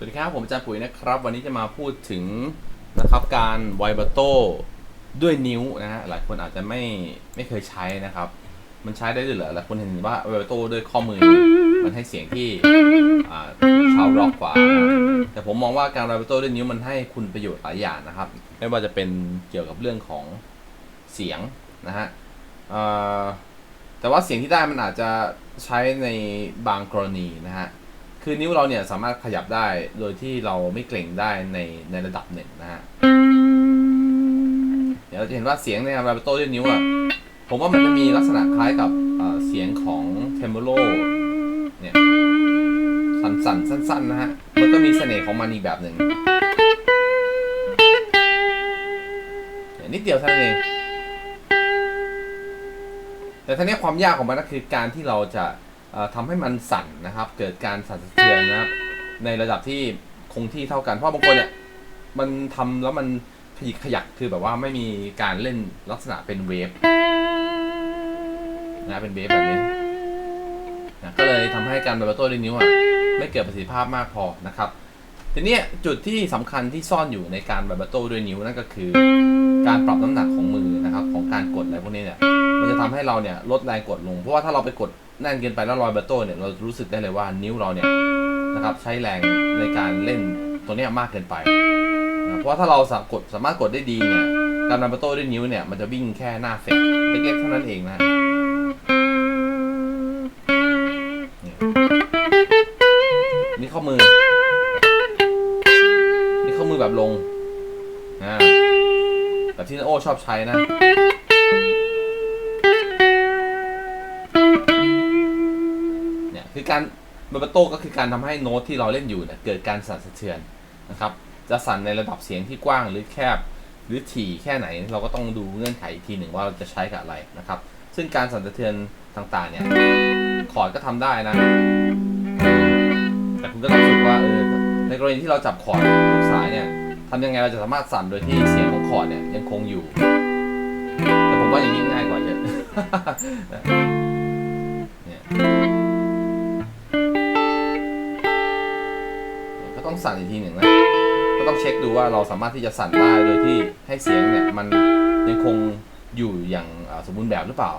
สวัสดีครับผมอาจารย์ปุ๋ยนะครับ วันนี้จะมาพูดถึงนะครับการไวบ r โต้ด้วยนิ้วนะฮะหลายคนอาจจะไม่ไม่เคยใช้นะครับ มันใช้ได้ด้วยเหรอหลายคนเห็นว่าไวบ r โต้ด้วยข้อมือมันให้เสียงที่ชาวร็อกกว่านะแต่ผมมองว่าการไวบ r โต้ด้วยนิ้วมันให้คุณประโยชน์หลายอย่างนะครับ ไม่ว่าจะเป็นเกี่ยวกับเรื่องของเสียงนะฮะแต่ว่าเสียงที่ได้มันอาจจะใช้ในบางกรณีนะฮะ คือนิ้วเราเนี่ยสามารถขยับได้โดยที่เราไม่เกร็งได้ในในระดับหนึ่งนะฮะเดี๋ยวเราจะเห็นว่าเสียงในอาราบิโต้ด้วยนิ้วอะผมว่ามันจะมีลักษณะคล้ายกับเสียงของเทมโบโลเนี่ยสั่นๆ สั้นๆนะฮะ มันก็มีเสน่ห์ของมันอีกแบบหนึ่งเนี่ยนิดเดียวเท่านั้นเอง แต่ทั้งนี้ความยากของมันก็คือการที่เราจะ ทำให้มันสั่นนะครับ เกิดการสั่นสะเทือนนะครับในระดับที่คงที่เท่ากัน เพราะบางคนเนี่ยมันทำแล้วมันขยิกขยักคือแบบว่าไม่มีการเล่นลักษณะเป็นเวฟนะเป็นเวฟแบบนี้นะก็เลยทำให้การไบเบโต้ด้วยนิ้วอะไม่เกิดประสิทธิภาพมากพอนะครับทีนี้จุดที่สำคัญที่ซ่อนอยู่ในการไบเบโต้ด้วยนิ้วนั่นก็คือ การปรับน้ำหนักของมือนะครับ การกดอะไรพวกนี้เนี่ย มันจะทำให้เราเนี่ยลดแรงกดลง เพราะว่าถ้าเราไปกดแน่นเกินไปแล้วรอยเบโต้เนี่ยเรารู้สึกได้เลยว่านิ้วเราเนี่ยนะครับใช้แรงในการเล่นตัวเนี้ยมากเกินไปนะเพราะว่าถ้าเราสามารถกดสามารถกดได้ดีเนี่ยการดันเบโต้ด้วยนิ้วเนี่ยมันจะวิ่งแค่หน้าเฟกเล็กๆเท่านั้นเองนะนี่ข้อมือ นี่ข้อมือแบบลงนะแบบที่นาโอชอบใช้นะ คือการเบอร์โต้ก็คือการทำให้โน้ตที่เราเล่นอยู่เนี่ยเกิดการสั่นสะเทือนนะครับ จะสั่นในระดับเสียงที่กว้างหรือแคบ หรือถี่แค่ไหน เราก็ต้องดูเงื่อนไขอีกทีหนึ่งว่าเราจะใช้กับอะไรนะครับ ซึ่งการสั่นสะเทือนต่างๆเนี่ยคอร์ดก็ทำได้นะ แต่คุณก็ต้องฝึกว่าเออในกรณีที่เราจับคอร์ดทุกสายเนี่ยทำยังไงเราจะสามารถสั่นโดยที่เสียงของคอร์ดเนี่ยยังคงอยู่แต่ผมว่าอย่างนี้ง่ายกว่าเยอะ ต้องสั่นอีกทีหนึ่งนะก็ต้องเช็คดูว่าเราสามารถที่จะสั่นได้โดยที่ให้เสียงเนี่ยมันยังคงอยู่อย่างสมบูรณ์แบบหรือเปล่า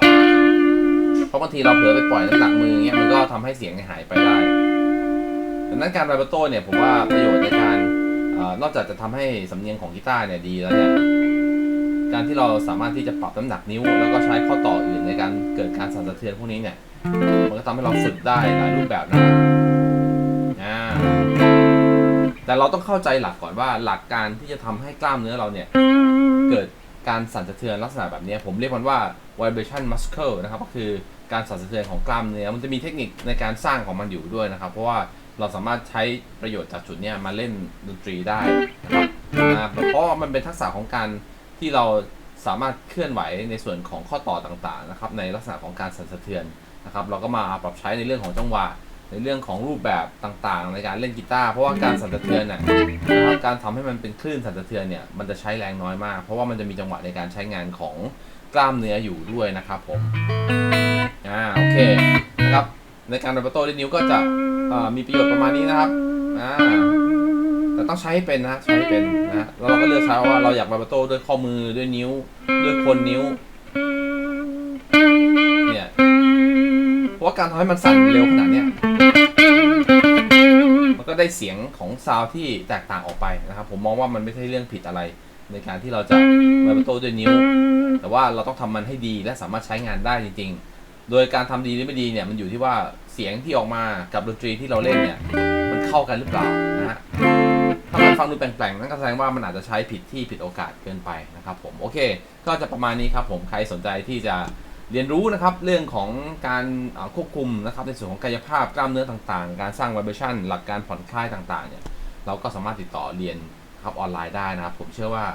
เพราะบางทีเราเผลอไปปล่อยน้ำหนักมือเงี้ยมันก็ทำให้เสียงหายไปได้ดังนั้นการไวโบโต้เนี่ยผมว่าประโยชน์ในการอนอกจากจะทำให้สำเนียงของกีตาร์เนี่ยดีแล้วเนี่ยการที่เราสามารถที่จะปรับน้ำหนักนิ้ว แล้วก็ใช้ข้อต่ออื่นในการเกิดการสั่นสะเทือนพวกนี้เนี่ยมันก็ทำให้เราฝึกได้หลายรูปแบบนะ แต่เราต้องเข้าใจหลักก่อนว่าหลักการที่จะทำให้กล้ามเนื้อเราเนี่ย เกิดการสั่นสะเทือนลักษณะแบบนี้ผมเรียกมันว่า vibration muscle นะครับก็คือการสั่นสะเทือนของกล้ามเนื้อ มันจะมีเทคนิคในการสร้างของมันอยู่ด้วยนะครับ เพราะว่าเราสามารถใช้ประโยชน์จากจุดเนี้ยมาเล่นดนตรีได้นะครับอ่าเพราะว่ามันเป็นทักษะของการที่เราสามารถเคลื่อนไหวในส่วนของข้อต่อต่างๆนะครับในลักษณะของการสั่นสะเทือนนะครับ เราก็มาปรับใช้ในเรื่องของจังหวะ ในเรื่องของรูปแบบต่างๆ ในการเล่นกีตาร์เพราะว่าการสั่นสะเทือนเนี่ยนะครับการทำให้มันเป็นคลื่นสั่นสะเทือนเนี่ยมันจะใช้แรงน้อยมาก เพราะว่ามันจะมีจังหวะในการใช้งานของกล้ามเนื้ออยู่ด้วยนะครับผมอ่าโอเคนะครับในการดับเบิลโต้ด้วยนิ้วก็จะมีประโยชน์ประมาณนี้นะครับอ่าแต่ต้องใช้ให้เป็นนะใช้ให้เป็นนะแล้วเราก็เลือกใช้ว่าเราอยากดับเบิลโต้ด้วยข้อมือด้วยนิ้ว ด้วยคนนิ้ว ว่าการทำให้มันสั่นเร็วขนาดเนี้ยมันก็ได้เสียงของซาวด์ที่แตกต่างออกไปนะครับ ผมมองว่ามันไม่ใช่เรื่องผิดอะไร ในการที่เราจะมาเป็นโต้ด้วยนิ้ว แต่ว่าเราต้องทำมันให้ดีและสามารถใช้งานได้จริง ๆ โดยการทำดีหรือไม่ดีเนี่ยมันอยู่ที่ว่าเสียงที่ออกมากับดนตรีที่เราเล่นเนี่ยมันเข้ากันหรือเปล่านะฮะถ้ามันฟังดูแปลงๆนั่นก็แสดงว่ามันอาจจะใช้ผิดที่ผิดโอกาสเกินไปนะครับผมโอเค ก็จะประมาณนี้ครับผมใครสนใจที่จะ เรียนรู้นะครับเรื่องของการควบคุมนะครับในส่วนของกายภาพกล้ามเนื้อต่างๆ การสร้างวิเบชั่นหลักการผ่อนคลายต่างๆเนี่ยเราก็สามารถติดต่อเรียนครับออนไลน์ได้นะครับ ผมเชื่อว่า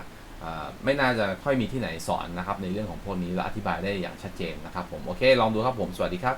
อ่าไม่น่าจะค่อยมีที่ไหนสอนนะครับในเรื่องของพวกนี้และอธิบายได้อย่างชัดเจนนะครับผมโอเคลองดูครับผมสวัสดีครับ